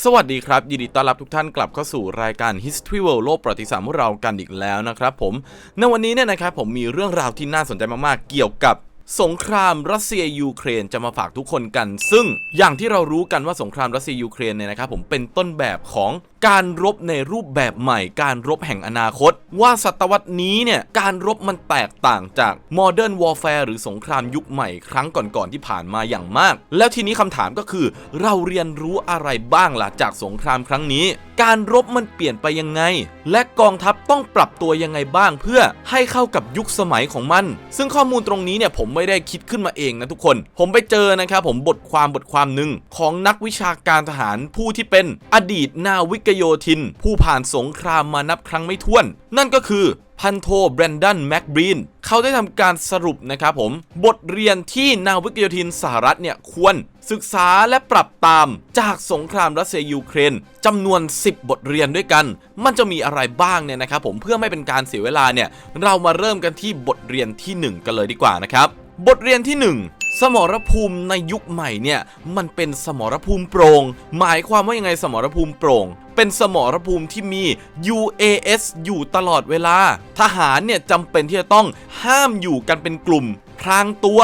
สวัสดีครับ ยินดีต้อนรับทุกท่านกลับเข้าสู่รายการ History World โลกประวัติศาสตร์ของเรากันอีกแล้วนะครับผมในวันนี้เนี่ยนะครับผมมีเรื่องราวที่น่าสนใจมากๆ เกี่ยวกับ สงครามรัสเซียยูเครนจะมาฝากทุกคนกัน ซึ่งอย่างที่เรารู้กันว่าสงครามรัสเซียยูเครนเนี่ยนะครับผมเป็นต้นแบบของการรบในรูปแบบใหม่ การรบแห่งอนาคต ว่าศตวรรษนี้เนี่ยการรบมันแตกต่างจาก Modern Warfare หรือสงครามยุคใหม่ครั้งก่อนๆที่ผ่านมาอย่างมาก แล้วทีนี้คำถามก็คือ เราเรียนรู้อะไรบ้างล่ะจากสงครามครั้งนี้การรบมันเปลี่ยนไปยังไง และกองทัพต้องปรับตัวยังไงบ้าง เพื่อให้เข้ากับยุคสมัยของมัน ซึ่งข้อมูลตรงนี้เนี่ยผมไม่ได้คิดขึ้นมาเองนะทุกคน ผมไปเจอนะครับผมบทความบทความหนึ่งของนักวิชาการทหารผู้ที่เป็นอดีตนาวิกโยธิน ผู้ผ่านสงครามมานับครั้งไม่ถ้วน นั่นก็คือ พันโทแบรนดันแม็กบรีนเขาได้ทำการสรุปนะครับผม บทเรียนที่นาวิกโยธินสหรัฐเนี่ยควรศึกษาและปรับตามจากสงครามรัสเซียยูเครนจำนวน 10 บทเรียนด้วยกัน มันจะมีอะไรบ้างเนี่ยนะครับผมเพื่อไม่เป็นการเสียเวลาเนี่ยเรามาเริ่มกันที่บทเรียนที่ 1 กันเลยดีกว่านะครับบทเรียนที่ 1 สมรภูมิในยุคใหม่เนี่ยมันเป็นสมรภูมิโปรง่งหมายความว่ายังไงสมรภูมิโปร่งเป็นสมรภูมิที่มี UAS อยู่ตลอดเวลา ทหารเนี่ยจำเป็นที่จะต้องห้ามอยู่กันเป็นกลุ่มพรางตัว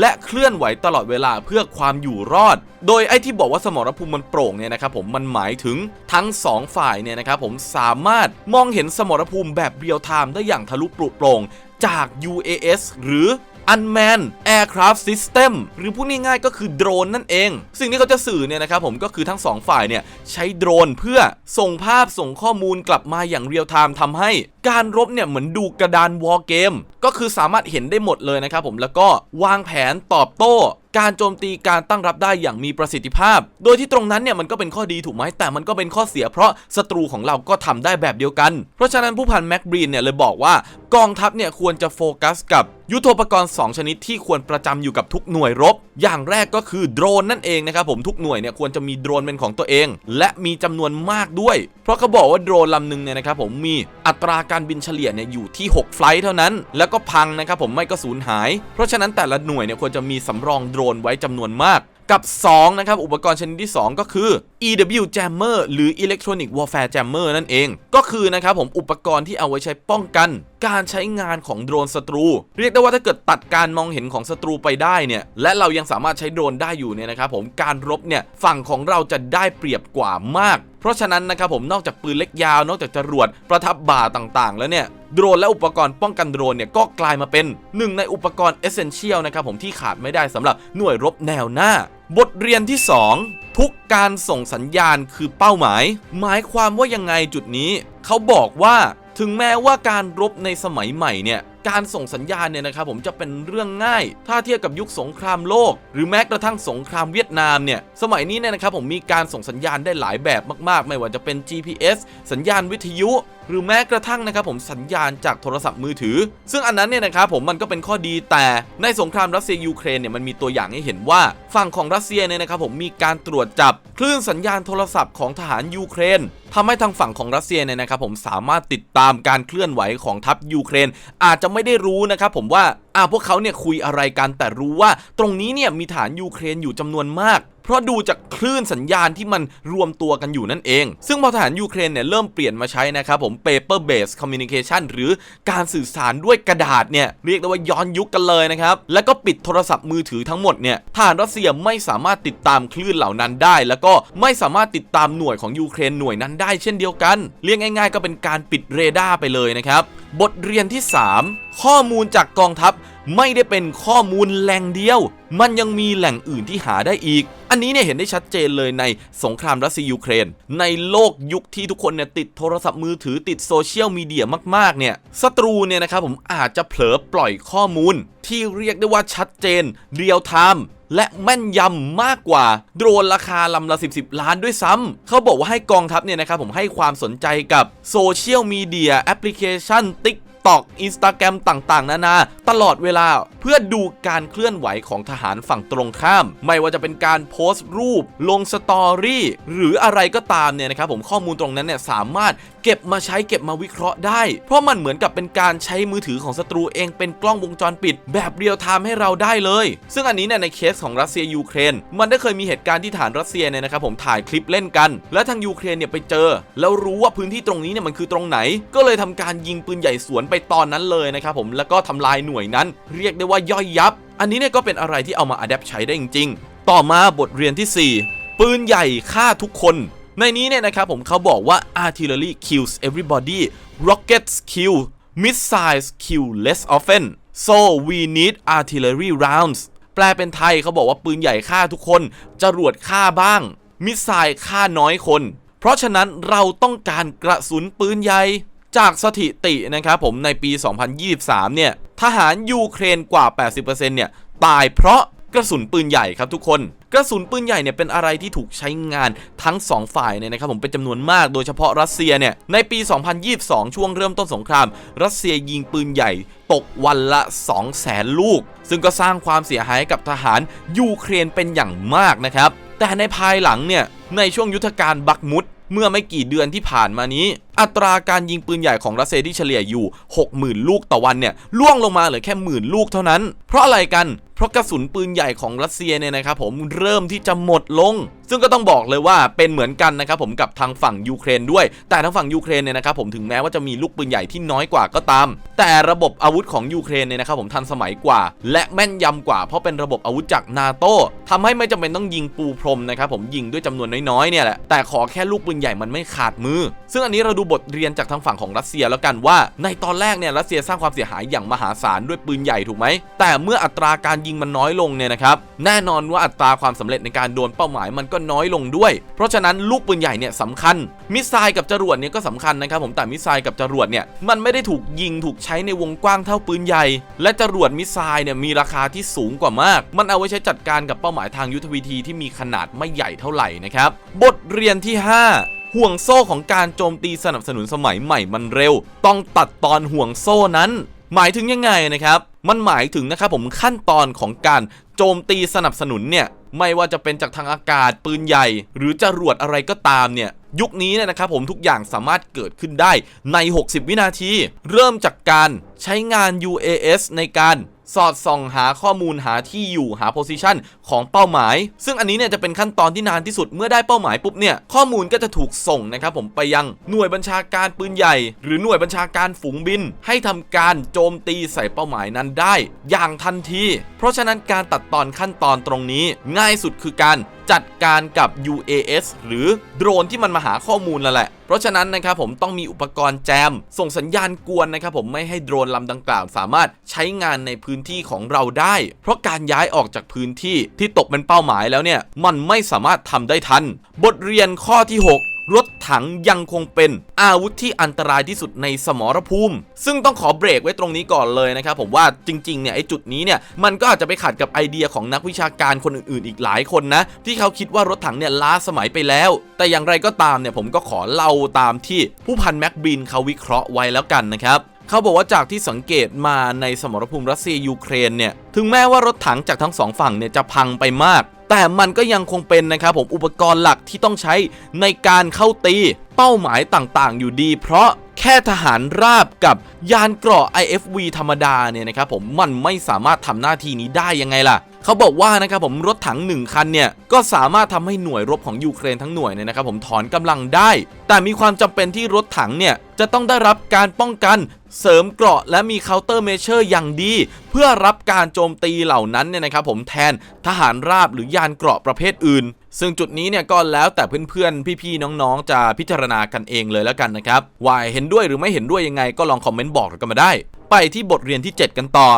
และเคลื่อนไหวตลอดเวลาเพื่อความอยู่รอด โดยไอ้ที่บอกว่าสมรภูมิมันโปร่งเนี่ยนะครับผมมันหมายถึงทั้งสองฝ่ายเนี่ยนะครับผมสามารถมองเห็นสมรภูมิแบบเรียลไทม์ได้อย่างทะลุปลุโปร่งจาก UAS หรือ Unmanned Aircraft System หรือพูดง่ายๆก็คือโดรนนั่นเอง สิ่งที่เขาจะสื่อเนี่ยนะครับผมก็คือทั้งสองฝ่ายเนี่ยใช้โดรนเพื่อส่งภาพส่งข้อมูลกลับมาอย่างเรียลไทม์ทำให้การรบเนี่ยเหมือนดูกระดานวอลเกมก็คือสามารถเห็นได้หมดเลยนะครับผมแล้วก็วางแผนตอบโต้ การโจมตีการตั้งรับได้อย่างมีประสิทธิภาพ โดยที่ตรงนั้นเนี่ยมันก็เป็นข้อดีถูกไหมแต่มันก็เป็นข้อเสียเพราะศัตรูของเราก็ทำได้แบบเดียวกัน เพราะฉะนั้นผู้พันแม็กบรีนเนี่ยเลยบอกว่ากองทัพเนี่ยควรจะโฟกัสกับยุทโธปกรณ์ 2 ชนิดที่ควรประจำอยู่กับทุกหน่วยรบ อย่างแรกก็คือโดรนนั่นเองนะครับผมทุกหน่วยเนี่ยควรจะมีโดรนเป็นของตัวเอง และมีจำนวนมากด้วย เพราะเขาบอกว่าโดรนลำหนึ่งเนี่ยนะครับผมมีอัตราการบินเฉลี่ยเนี่ยอยู่ที่ 6 ไฟล์เท่านั้น แล้วก็พังนะครับผมไม่ก็สูญหาย เพราะฉะนั้นแต่ละหน่วยเนี่ยควรจะมีสำรองโดรนไว้จำนวนมากกับ 2 นะครับ อุปกรณ์ชนิดที่ 2 ก็คือ EW Jammer หรือ Electronic Warfare Jammer นั่นเอง ก็คือนะครับผมอุปกรณ์ที่เอาไว้ใช้ป้องกัน การใช้งานของโดรนศัตรู เรียกได้ว่าถ้าเกิดตัดการมองเห็นของศัตรูไปได้เนี่ยและเรายังสามารถใช้โดรนได้อยู่เนี่ยนะครับผมการรบเนี่ยฝั่งของเราจะได้เปรียบกว่ามาก เพราะฉะนั้นนะครับผมนอกจากปืนเล็กยาวนอกจากจรวดประทับบ่าต่างๆ แล้วเนี่ยโดรนและอุปกรณ์ป้องกันโดรนเนี่ยก็กลายมาเป็นหนึ่งในอุปกรณ์เอเซนเชียลนะครับผมที่ขาดไม่ได้สำหรับหน่วยรบแนวหน้า บทเรียนที่ 2 ทุกการส่งสัญญาณคือเป้าหมาย หมายความว่ายังไงจุดนี้ เขาบอกว่าถึงแม้ว่าการรบในสมัยใหม่เนี่ย การส่งสัญญาณเนี่ยนะครับผมจะเป็นเรื่องง่าย ถ้าเทียบกับยุคสงครามโลก หรือแม้กระทั่งสงครามเวียดนามเนี่ยสมัยนี้เนี่ยนะครับผมมีการส่งสัญญาณได้หลายแบบมาก ๆ ไม่ว่าจะเป็น GPS สัญญาณวิทยุ หรือแม้กระทั่งนะครับผมสัญญาณจากโทรศัพท์มือถือ ซึ่งอันนั้นเนี่ยนะครับผมมันก็เป็นข้อดีแต่ในสงครามรัสเซียยูเครนเนี่ยมันมีตัวอย่างให้เห็นว่าฝั่งของรัสเซียเนี่ยนะครับผมมีการตรวจจับคลื่นสัญญาณโทรศัพท์ของทหารยูเครนทำให้ทางฝั่งของรัสเซียเนี่ยนะครับผมสามารถติดตามการเคลื่อนไหวของทัพยูเครน อาจจะไม่ได้รู้นะครับผมว่าอ่าพวกเขาเนี่ยคุยอะไรกันแต่รู้ว่า ตรงนี้เนี่ยมีฐานยูเครนอยู่จำนวนมาก ราะดูจากคลื่นสัญญาณที่มันรวมตัวกันอยู่นั่นเอง ซึ่งพอทหารยูเครนเนี่ยเริ่มเปลี่ยนมาใช้นะครับผม paper based communication หรือการสื่อสารด้วยกระดาษเนี่ยเรียกได้ว่าย้อนยุคกันเลยนะครับ แล้วก็ปิดโทรศัพท์มือถือทั้งหมดเนี่ยทหารรัสเซียไม่สามารถติดตามคลื่นเหล่านั้นได้ แล้วก็ไม่สามารถติดตามหน่วยของยูเครนหน่วยนั้นได้เช่นเดียวกัน เรียกง่าย ๆ ก็เป็นการปิดเรดาร์ไปเลยนะครับ บทเรียนที่ 3 ข้อมูลจากกองทัพไม่ได้เป็นข้อมูลแหล่งเดียว มันยังมีแหล่งอื่นที่หาได้อีก อันนี้เนี่ยเห็นได้ชัดเจนเลยในสงครามรัสเซียยูเครน ในโลกยุคที่ทุกคนเนี่ยติดโทรศัพท์มือถือติดโซเชียลมีเดียมากๆเนี่ยศัตรูเนี่ยนะครับผมอาจจะเผลอปล่อยข้อมูล ที่เรียกได้ว่าชัดเจนเรียลไทม์ และแม่นยำมากกว่าโดรนราคาลำละ 10 10 ล้านด้วยซ้ำเขาบอกว่าให้กองทัพเนี่ยนะครับผมให้ความสนใจกับโซเชียลมีเดียแอปพลิเคชัน Tik TikTok Instagram ต่างๆ นานา ตลอดเวลาเพื่อดูการเคลื่อนไหวของทหารฝั่งตรงข้าม ไม่ว่าจะเป็นการโพสต์รูป ลงสตอรี่หรืออะไรก็ตามเนี่ยนะครับผมข้อมูลตรงนั้นเนี่ยสามารถเก็บมาใช้เก็บมาวิเคราะห์ได้ เพราะมันเหมือนกับเป็นการใช้มือถือของศัตรูเองเป็นกล้องวงจรปิด แบบเรียลไทม์ให้เราได้เลย ซึ่งอันนี้เนี่ยในเคสของรัสเซียยูเครน มันได้เคยมีเหตุการณ์ที่ฐานรัสเซียเนี่ยนะครับผมถ่ายคลิปเล่นกัน และทางยูเครนเนี่ยไปเจอ แล้วรู้ว่าพื้นที่ตรงนี้เนี่ยมันคือตรงไหน ก็เลยทำการยิงปืนใหญ่สวนไปตอนนั้นเลยนะครับผมแล้วก็ทำลายหน่วยนั้น เรียกได้ว่าย่อยยับ อันนี้เนี่ยก็เป็นอะไรที่เอามาอัดแอปใช้ได้จริง ๆ ต่อมาบทเรียนที่ 4 ปืนใหญ่ฆ่าทุกคน ในนี้เนี่ยนะครับผมเขาบอกว่า artillery kills everybody rockets kill missiles kill less often so we need artillery rounds แปลเป็นไทยเขาบอกว่าปืนใหญ่ฆ่าทุกคน จรวดฆ่าบ้าง มิสไซล์ฆ่าน้อยคน เพราะฉะนั้นเราต้องการกระสุนปืนใหญ่ จากสถิตินะครับผมในปี 2023 เนี่ย ทหารยูเครนกว่า 80%เนี่ย ตายเพราะกระสุนปืนใหญ่ครับทุกคน กระสุนปืนใหญ่เนี่ยเป็นอะไรที่ถูกใช้งานทั้ง 2 ฝ่ายเนี่ยนะครับผมเป็นจำนวนมากโดยเฉพาะรัสเซียเนี่ย ในปี 2022 ช่วงเริ่มต้นสงคราม รัสเซียยิงปืนใหญ่ตกวันละ 200,000 ลูก ซึ่งก็สร้างความเสียหายให้กับทหารยูเครนเป็นอย่างมากนะครับแต่ในภายหลังเนี่ยในช่วงยุทธการบักมุดเมื่อไม่กี่เดือนที่ผ่านมานี้ อัตราการยิงปืนใหญ่ของรัสเซียที่เฉลี่ยอยู่ 60,000 ลูกต่อวันเนี่ยล่วงลงมาเหลือแค่หมื่นลูกเท่านั้น เพราะอะไรกันเพราะกระสุนปืนใหญ่ของรัสเซียเนี่ยนะครับผมเริ่มที่จะหมดลง ซึ่งก็ต้องบอกเลยว่าเป็นเหมือนกันนะครับผมกับทางฝั่งยูเครนด้วย แต่ทางฝั่งยูเครนเนี่ยนะครับผมถึงแม้ว่าจะมีลูกปืนใหญ่ที่น้อยกว่าก็ตาม แต่ระบบอาวุธของยูเครนเนี่ยนะครับผมทันสมัยกว่า และแม่นยำกว่า เพราะเป็นระบบอาวุธจากนาโต้ทำให้ไม่จำเป็นต้องยิงปูพรมนะครับผมยิงด้วยจำนวนน้อยๆเนี่ยแหละแต่ขอแค่ลูกปืนใหญ่มันไม่ขาดมือ ซึ่งอันนี้เราดูบทเรียนจากทางฝั่งของรัสเซียแล้วกันว่า ในตอนแรกเนี่ยรัสเซียสร้างความเสียหายอย่างมหาศาลด้วยปืนใหญ่ถูกไหม แต่เมื่ออัตราการยิงมันน้อยลงเนี่ยนะครับแน่นอนว่าอัตราความสำเร็จในการโดนเป้าหมายมันก็น้อยลงด้วย เพราะฉะนั้นลูกปืนใหญ่เนี่ยสำคัญ มิสไซล์กับจรวดเนี่ยก็สำคัญนะครับผมแต่มิสไซล์กับจรวดเนี่ยมันไม่ได้ถูกยิงถูกใช้ในวงกว้างเท่าปืนใหญ่ และจรวดมิสไซล์เนี่ยมีราคาที่สูงกว่ามาก มันเอาไว้ใช้จัดการกับเป้าหมายทางยุทธวิธีที่มีขนาดไม่ใหญ่เท่าไหร่นะครับบทเรียนที่ 5 ห่วงโซ่ของการโจมตีสนับสนุนสมัยใหม่มันเร็ว ต้องตัดตอนห่วงโซ่นั้น หมายถึงยังไงนะครับ มันหมายถึงนะครับผมขั้นตอนของการโจมตีสนับสนุนเนี่ยไม่ว่าจะเป็นจากทางอากาศปืนใหญ่ หรือจรวดอะไรก็ตามเนี่ยยุคนี้เนี่ยนะครับผมทุกอย่างสามารถเกิดขึ้นได้ใน 60 วินาที เริ่มจากการใช้งาน UAS ในการ สอดส่องหาข้อมูลหาที่อยู่หาโพซิชันของเป้าหมาย ซึ่งอันนี้เนี่ยจะเป็นขั้นตอนที่นานที่สุดเมื่อได้เป้าหมายปุ๊บเนี่ยข้อมูลก็จะถูกส่งนะครับผมไปยังหน่วยบัญชาการปืนใหญ่ หรือหน่วยบัญชาการฝูงบิน ให้ทำการโจมตีใส่เป้าหมายนั้นได้ อย่างทันที เพราะฉะนั้นการตัดตอนขั้นตอนตรงนี้ ง่ายสุดคือการจัดการกับ UAS หรือโดรนที่มันมาหาข้อมูลแล้วแหละ เพราะฉะนั้นนะครับผมต้องมีอุปกรณ์แจม ส่งสัญญาณกวนนะครับผมไม่ให้โดรนลำดังกล่าว สามารถใช้งานในพื้นที่ของเราได้ เพราะการย้ายออกจากพื้นที่ที่ตกเป็นเป้าหมายแล้วเนี่ยมันไม่สามารถทำได้ทัน บทเรียนข้อที่ 6รถถังยังคงเป็นอาวุธที่อันตรายที่สุดในสมรภูมิ ซึ่งต้องขอเบรกไว้ตรงนี้ก่อนเลยนะครับผมว่าจริงๆเนี่ยไอ้จุดนี้เนี่ยมันก็อาจจะไปขัดกับไอเดียของนักวิชาการคนอื่นๆ อีกหลายคนนะ ที่เขาคิดว่ารถถังเนี่ยล้าสมัยไปแล้ว แต่อย่างไรก็ตามเนี่ยผมก็ขอเล่าตามที่ผู้พันแม็กบินเขาวิเคราะห์ไว้แล้วกันนะครับ เขาบอกว่าจากที่สังเกตมาในสมรภูมิรัสเซียยูเครนเนี่ยถึงแม้ว่ารถถังจากทั้งสองฝั่งเนี่ยจะพังไปมาก แต่มันก็ยังคงเป็นนะครับผมอุปกรณ์หลักที่ต้องใช้ในการเข้าตีเป้าหมายต่างๆ อยู่ดี เพราะแค่ทหารราบกับยานเกราะ IFV ธรรมดาเนี่ยนะครับผมมันไม่สามารถทำหน้าที่นี้ได้ยังไงล่ะ เขาบอกว่านะครับผมรถถังหนึ่งคันเนี่ย ก็สามารถทำให้หน่วยรบของยูเครนทั้งหน่วยเนี่ยนะครับผมถอนกำลังได้ แต่มีความจำเป็นที่รถถังเนี่ย จะต้องได้รับการป้องกันเสริมเกราะและมีเคาน์เตอร์เมเชอร์อย่างดี เพื่อรับการโจมตีเหล่านั้นเนี่ยนะครับผมแทนทหารราบหรือยานเกราะประเภทอื่น ซึ่งจุดนี้เนี่ยก็แล้วแต่เพื่อนๆ พี่ๆ น้องๆ จะพิจารณากันเองเลยแล้วกันนะครับว่าเห็นด้วยหรือไม่เห็นด้วยยังไงก็ลองคอมเมนต์บอกกันมาได้ ไปที่บทเรียนที่ 7 กันต่อ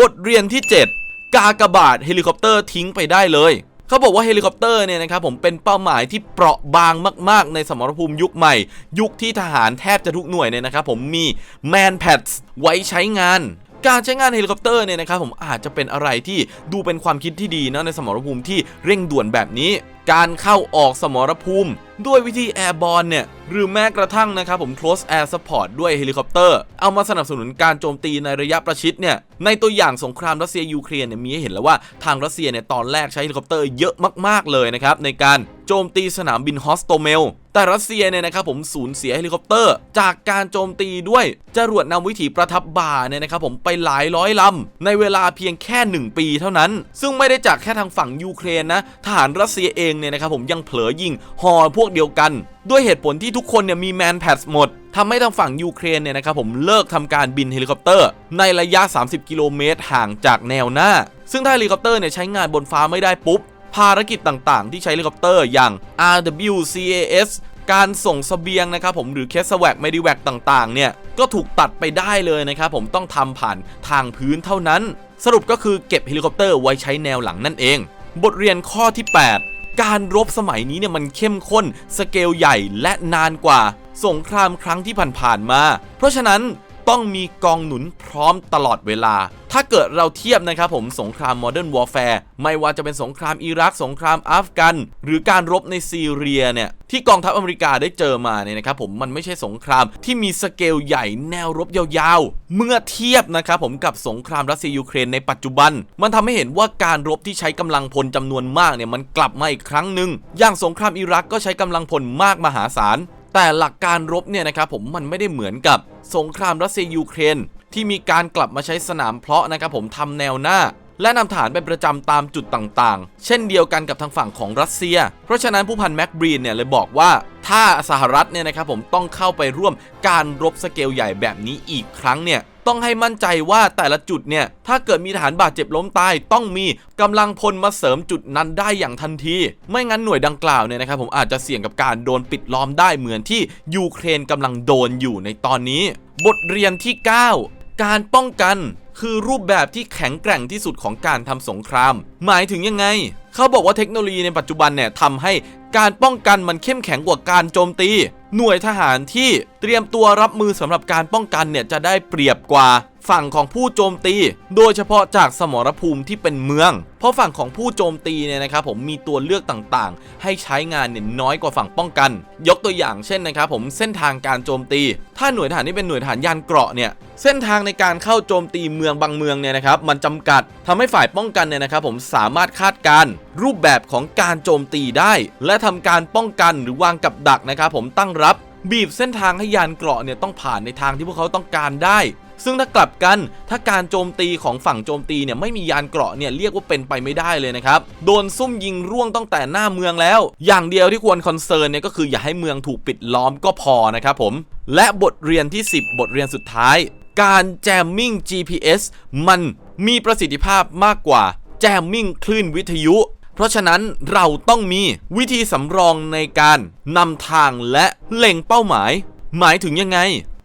บทเรียนที่ 7 กากบาทเฮลิคอปเตอร์ทิ้งไปได้เลยเขาบอกว่าเฮลิคอปเตอร์เนี่ยนะครับผมเป็นเป้าหมายที่เปราะบางมาก ๆ ในสมรภูมิยุคใหม่ ยุคที่ทหารแทบจะทุกหน่วยเนี่ยนะครับผมมีแมนแพดไว้ใช้งาน การใช้งานเฮลิคอปเตอร์เนี่ยนะครับผมอาจจะเป็นอะไรที่ดูเป็นความคิดที่ดีนะในสมรภูมิที่เร่งด่วนแบบนี้ การเข้าออกสมรภูมิ ด้วยวิธีแอร์บอลเนี่ยหรือแม้กระทั่งนะครับผม close air support ด้วยเฮลิคอปเตอร์ เอามาสนับสนุนการโจมตีในระยะประชิดเนี่ยในตัวอย่างสงครามรัสเซียยูเครนเนี่ยมีให้เห็นแล้วว่าทางรัสเซียเนี่ยตอนแรกใช้เฮลิคอปเตอร์เยอะมากๆเลยนะครับในการโจมตีสนามบินฮอสโตเมล แต่รัสเซียเนี่ยนะครับผมสูญเสียเฮลิคอปเตอร์ จากการโจมตีด้วยจรวดนำวิถีประทับบ่าเนี่ยนะครับผมไปหลายร้อยลำในเวลาเพียงแค่ 1 ปีเท่านั้น ซึ่งไม่ได้จากแค่ทางฝั่งยูเครนนะทหารรัสเซียเองเนี่ยนะครับผมยังเผลอยิงฮอพวกเดียวกัน ด้วยเหตุผลที่ทุกคนเนี่ยมีแมนแพดหมดทำให้ทางฝั่งยูเครนเนี่ยนะครับผมเลิกทำการบินเฮลิคอปเตอร์ ในระยะ 30 กิโลเมตรห่างจากแนวหน้า ซึ่งถ้าเฮลิคอปเตอร์เนี่ยใช้งานบนฟ้าไม่ได้ปุ๊บ ภารกิจต่างๆ ที่ใช้เฮลิคอปเตอร์อย่าง RWCAS การส่งสเสบียงนะครับผมหรือเคสแวกเมดิแวกต่างๆ เนี่ย ก็ถูกตัดไปได้เลยนะครับผมต้องทำผ่านทางพื้นเท่านั้น สรุปก็คือเก็บเฮลิคอปเตอร์ไว้ใช้แนวหลังนั่นเอง บทเรียนข้อที่ 8 การรบสมัยนี้เนี่ยมันเข้มข้น สเกลใหญ่และนานกว่า สงครามครั้งที่ผ่านๆมา เพราะฉะนั้น ต้องมีกองหนุนพร้อมตลอดเวลา ถ้าเกิดเราเทียบนะครับผมสงครามโมเดิร์นวอร์แฟร์ไม่ว่าจะเป็นสงครามอิรัก สงครามอัฟกัน หรือการรบในซีเรียเนี่ยที่กองทัพอเมริกาได้เจอมาเนี่ยนะครับผมมันไม่ใช่สงครามที่มีสเกลใหญ่แนวรบยาวๆ เมื่อเทียบนะครับผมกับสงครามรัสเซียยูเครนในปัจจุบัน มันทำให้เห็นว่าการรบที่ใช้กำลังพลจำนวนมากเนี่ยมันกลับมาอีกครั้งหนึ่งอย่างสงครามอิรักก็ใช้กำลังพลมากมหาศาล แต่หลักการรบเนี่ยนะครับผมมันไม่ได้เหมือนกับสงครามรัสเซียยูเครน ที่มีการกลับมาใช้สนามเพาะนะครับผมทำแนวหน้า และนำฐานไปประจำตามจุดต่างๆ เช่นเดียวกันกับทางฝั่งของรัสเซีย เพราะฉะนั้นผู้พันแม็กบรีนเนี่ยเลยบอกว่าถ้าสหรัฐเนี่ยนะครับผมต้องเข้าไปร่วมการรบสเกลใหญ่แบบนี้อีกครั้งเนี่ย ต้องให้มั่นใจว่าแต่ละจุดเนี่ย ถ้าเกิดมีทหารบาดเจ็บล้มตาย ต้องมีกำลังพลมาเสริมจุดนั้นได้อย่างทันที ไม่งั้นหน่วยดังกล่าวเนี่ยนะครับผมอาจจะเสี่ยงกับการโดนปิดล้อมได้เหมือนที่ยูเครนกำลังโดนอยู่ในตอนนี้ บทเรียนที่ 9 การป้องกันคือรูปแบบที่แข็งแกร่งที่สุดของการทำสงคราม หมายถึงยังไง เขาบอกว่าเทคโนโลยีในปัจจุบันเนี่ยทำให้การป้องกันมันเข้มแข็งกว่าการโจมตี หน่วยทหารที่เตรียมตัวรับมือสำหรับการป้องกันเนี่ยจะได้เปรียบกว่า ฝั่งของผู้โจมตี โดยเฉพาะจากสมรภูมิที่เป็นเมือง เพราะฝั่งของผู้โจมตีเนี่ยนะครับผมมีตัวเลือกต่างๆ ให้ใช้งานเนี่ยน้อยกว่าฝั่งป้องกัน ยกตัวอย่างเช่นนะครับผมเส้นทางการโจมตี ถ้าหน่วยทหารที่เป็นหน่วยทหารยานเกราะเนี่ยเส้นทางในการเข้าโจมตีเมืองบางเมืองเนี่ยนะครับมันจำกัดทำให้ฝ่ายป้องกันเนี่ยนะครับผมสามารถคาดการรูปแบบของการโจมตีได้ และทำการป้องกันหรือวางกับดักนะครับผมตั้งรับบีบเส้นทางให้ยานเกราะเนี่ยต้องผ่านในทางที่พวกเขาต้องการได้ ซึ่งถ้ากลับกันถ้าการโจมตีของฝั่งโจมตีเนี่ยไม่มียานเกราะเนี่ยเรียกว่าเป็นไปไม่ได้เลยนะครับโดนซุ่มยิงร่วงตั้งแต่หน้าเมืองแล้ว อย่างเดียวที่ควรคอนเซิร์นเนี่ยก็คืออย่าให้เมืองถูกปิดล้อมก็พอนะครับผมและบทเรียนที่ 10 บทเรียนสุดท้าย การแจมมิ่ง GPS มันมีประสิทธิภาพมากกว่าแจมมิ่งคลื่นวิทยุ เพราะฉะนั้นเราต้องมีวิธีสำรองในการนำทางและเล็งเป้าหมาย หมายถึงยังไง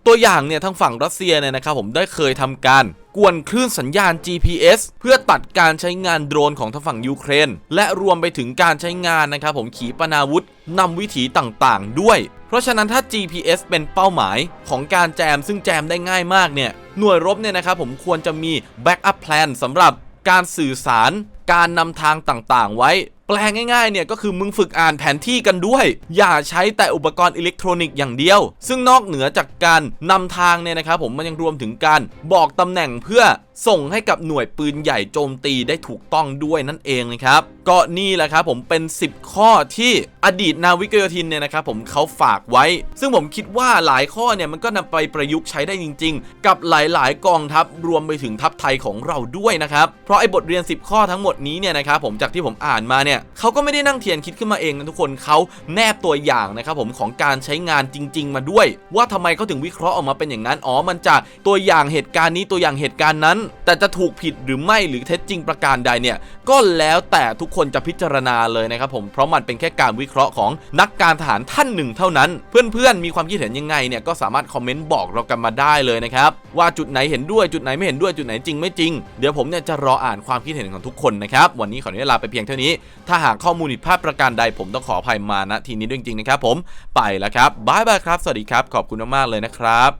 ตัวอย่างเนี่ยทางฝั่งรัสเซียเนี่ยนะครับผมได้เคยทำการกวนคลื่นสัญญาณ GPS เพื่อตัดการใช้งานโดรนของทางฝั่งยูเครน และรวมไปถึงการใช้งานนะครับผมขีปนาวุธนำวิถีต่างๆ ด้วย เพราะฉะนั้นถ้า GPS เป็นเป้าหมายของการแจมซึ่งแจมได้ง่ายมากเนี่ยหน่วยรบเนี่ยนะครับผมควรจะมี backup plan สำหรับการสื่อสารการนำทางต่างๆ ไว้ แปลงง่ายๆเนี่ยก็คือมึงฝึกอ่านแผนที่กันด้วย อย่าใช้แต่อุปกรณ์อิเล็กทรอนิกส์อย่างเดียว ซึ่งนอกเหนือจากการนำทางเนี่ยนะครับผมมันยังรวมถึงการบอกตำแหน่งเพื่อส่งให้กับหน่วยปืนใหญ่โจมตีได้ถูกต้องด้วยนั่นเองนะครับ ก็นี่แหละครับผมเป็น 10 ข้อที่อดีตนาวิกโยธินเนี่ยนะครับผมเขาฝากไว้ ซึ่งผมคิดว่าหลายข้อเนี่ยมันก็นำไปประยุกต์ใช้ได้จริง ๆ กับหลายๆ กองทัพรวมไปถึงทัพไทยของเราด้วยนะครับ เพราะไอ้บทเรียน 10 ข้อทั้งหมดนี้เนี่ยนะครับผมจากที่ผมอ่านมาเนี่ยเขาก็ไม่ได้นั่งเทียนคิดขึ้นมาเองนะทุกคนเขาแนบตัวอย่างนะครับผมของการใช้งานจริง ๆ มาด้วย ว่าทำไมเขาถึงวิเคราะห์ออกมาเป็นอย่างนั้นอ๋อมันจากตัวอย่างเหตุการณ์นี้ตัวอย่างเหตุการณ์นั้น แต่จะถูกผิดหรือไม่หรือเท็จจริงประการใดเนี่ยก็แล้วแต่ทุกคนจะพิจารณาเลยนะครับผมเพราะมันเป็นแค่การวิเคราะห์ของนักการทหารท่านหนึ่งเท่านั้น เพื่อนๆมีความคิดเห็นยังไงเนี่ยก็สามารถคอมเมนต์บอกเรากันมาได้เลยนะครับว่าจุดไหนเห็นด้วยจุดไหนไม่เห็นด้วยจุดไหนจริงไม่จริง เดี๋ยวผมเนี่ยจะรออ่านความคิดเห็นของทุกคนนะครับวันนี้ขออนุญาตลาไปเพียงเท่านี้ถ้าหากข้อมูลผิดพลาดประการใดผมต้องขออภัยมาณทีนี้ด้วยจริงๆนะครับผมไปแล้วครับบายบายครับ สวัสดีครับ ขอบคุณมากๆเลยนะครับ